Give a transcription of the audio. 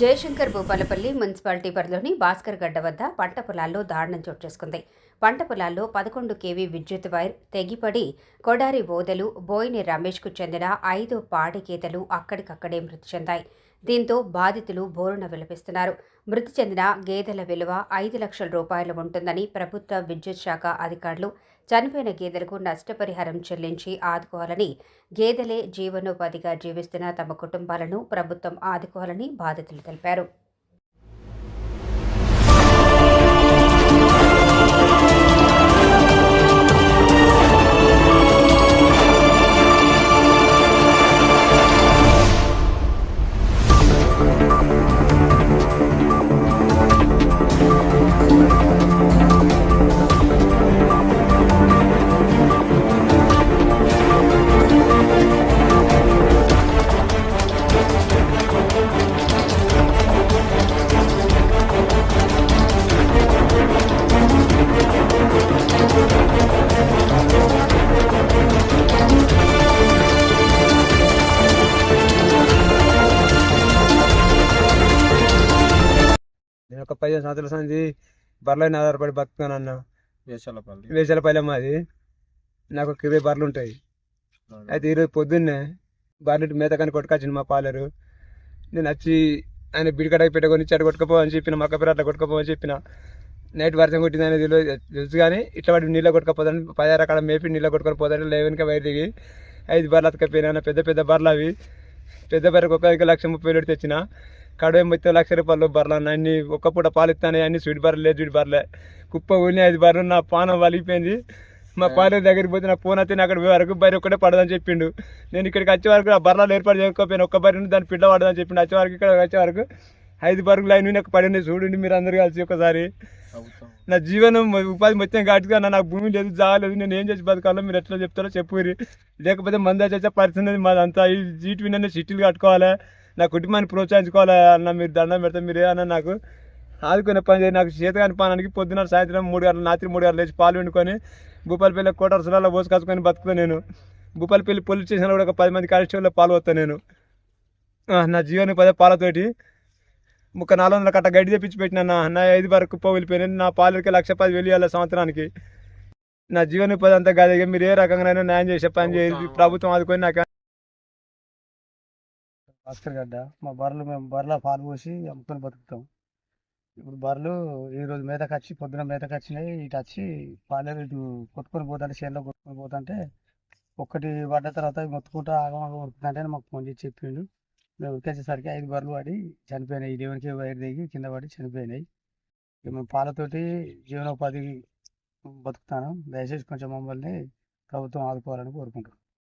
Jayashankar Bhupalpally municipality పరిధిలోని భాస్కర్ గడ్డ వద్ద పంట పొలాల్లో దారుణం చోటు చేసుకుంది. పంట పొలాల్లో పదకొండు కేవీ విద్యుత్ వైర్ తెగిపడి కొడారి ఓదెలు బోయిని రమేష్కు చెందిన ఐదు పాడి గేదెలు అక్కడికక్కడే మృతి చెందాయి. దీంతో బాధితులు బోరున విలపిస్తున్నారు. మృతి చెందిన గేదెల విలువ ఐదు లక్షల రూపాయలు ఉంటుందని ప్రభుత్వ విద్యుత్ శాఖ అధికారులు చనిపోయిన గేదెలకు నష్టపరిహారం చెల్లించి ఆదుకోవాలని గేదెలే జీవనోపాధిగా జీవిస్తున్న తమ కుటుంబాలను ప్రభుత్వం ఆదుకోవాలని బాధితులు తెలిపారు. ఒక పదిహేను సంవత్సరాల సంది బర్రెలైన ఆధారపడి బతుకుతాను అన్న వేసాలపల్లి. వేసాల పల్లె మాది నాకు ఒక ఇరవై బర్రెలు ఉంటాయి. అయితే ఈరోజు పొద్దున్నే బర్రెలు మేత కానీ కొట్టుకొచ్చింది మా పాలరు. నేను వచ్చి ఆయన బిడికడకి పెట్టుకొని చెడు కొట్టుకపో అని చెప్పిన మక్క పిల్ల అట్లా కొట్టుకపో అని చెప్పిన. నైట్ వర్షం కొట్టింది అనేది తెలుసు కానీ ఇట్లా వాడి నీళ్ళ కొట్టుకపోతాను. పదారు అక్కడ మేపి నీళ్ళ కొట్టుకొని పోతాను లేవనిక బయట దిగి ఐదు బర్రెలు అతకపోయినా పెద్ద పెద్ద బర్రెలు అవి. పెద్ద బర్రెకు ఒక్క లక్ష ముప్పై వేలు తెచ్చిన. కడవ మొత్తం లక్ష రూపాయలు బర్రెలు అన్న ఒక్క పూట పాలు ఇస్తాను అన్ని స్వీట్ బర్రెలు లేదు స్వీట్ బర్రెలే కుప్ప ఊని ఐదు బర్రెలు నా పానం వలిగిపోయింది. మా పాలే దగ్గరికి పోతే నా ఫోన్ అయితే అక్కడ వరకు బర్రె ఒక్కటే పడదని చెప్పిండు. నేను ఇక్కడికి వచ్చే వరకు ఆ బర్రెలు ఏర్పాటు చేసుకోకపోయినా ఒక్క బర్రెని దాని పిల్ల పడదని చెప్పిండు. వచ్చే వరకు ఇక్కడ వచ్చే వరకు ఐదు బర్రెలు లైన్ నాకు పడింది చూడండి మీరు అందరు కలిసి ఒకసారి. నా జీవనం ఉపాధి మొత్తం ఘాటుగా నా నాకు భూమి లేదు జాగలేదు నేను ఏం చేసి బతకాలో మీరు ఎట్లా చెప్తారో చెప్పురి. లేకపోతే మంది వచ్చే పరిస్థితి మాదంతా. ఈ జీటు విన్న సిటీలు కట్టుకోవాలి? నా కుటుంబాన్ని ప్రోత్సహించుకోవాలి అన్న మీరు దండం పెడితే మీరు ఏమన్నా నాకు ఆదుకునే పని చేయండి నాకు చేతగాని పానానికి పొద్దున సాయంత్రం మూడు గంటల రాత్రి మూడు గంటలు లేచి పాలు వండుకొని భూపాలపల్లి కోటర్సులలో పోసుకొచ్చుకొని బతుకుతాను నేను. భూపాలపల్లి పోలీస్ స్టేషన్లో కూడా ఒక పది మంది కానిస్టేబుల్లో పాలు వస్తాను నేను. నా జీవన పదే పాలతోటి ఒక నాలుగు వందల కట్ట గడ్డి తెప్పించి పెట్టిన నా నా ఐదు వరకు కుప్ప వెళ్ళిపోయినాయి నా పాలకి లక్ష పది వెళ్ళి సంవత్సరానికి. నా జీవన ఉపాధి అంతా కాదు మీరు ఏ రకంగానైనా న్యాయం చేసే పని చేయాలి ప్రభుత్వం ఆదుకొని నాకు భాస్కర్ గడ్డ. మా బర్రెలు మేము బర్రెల పాలు పోసి అమ్ముకొని బతుకుతాం. ఇప్పుడు బర్రెలు ఈరోజు మేతకు వచ్చి పొద్దున మేతకు వచ్చినాయి ఇటు వచ్చి పాలేరు ఇటు కొట్టుకొని పోతుంటే చేనులో కొట్టుకొని పోతుంటే ఒక్కటి పడ్డ తర్వాత మొత్తుకుంటా ఆగమాగం ఉరుకుతుంటే మాకు ఫోన్ చేసి చెప్పిండు. మేము ఉరికొచ్చేసరికి ఐదు బర్రెలు పడి చనిపోయినాయి. దేవునికి వైర్ దిగి కింద పడి చనిపోయినాయి. ఇక మేము పాలతోటి జీవనోపాధి బతుకుతాను. దయచేసి కొంచెం మమ్మల్ని ప్రభుత్వం ఆదుకోవాలని కోరుకుంటున్నాం.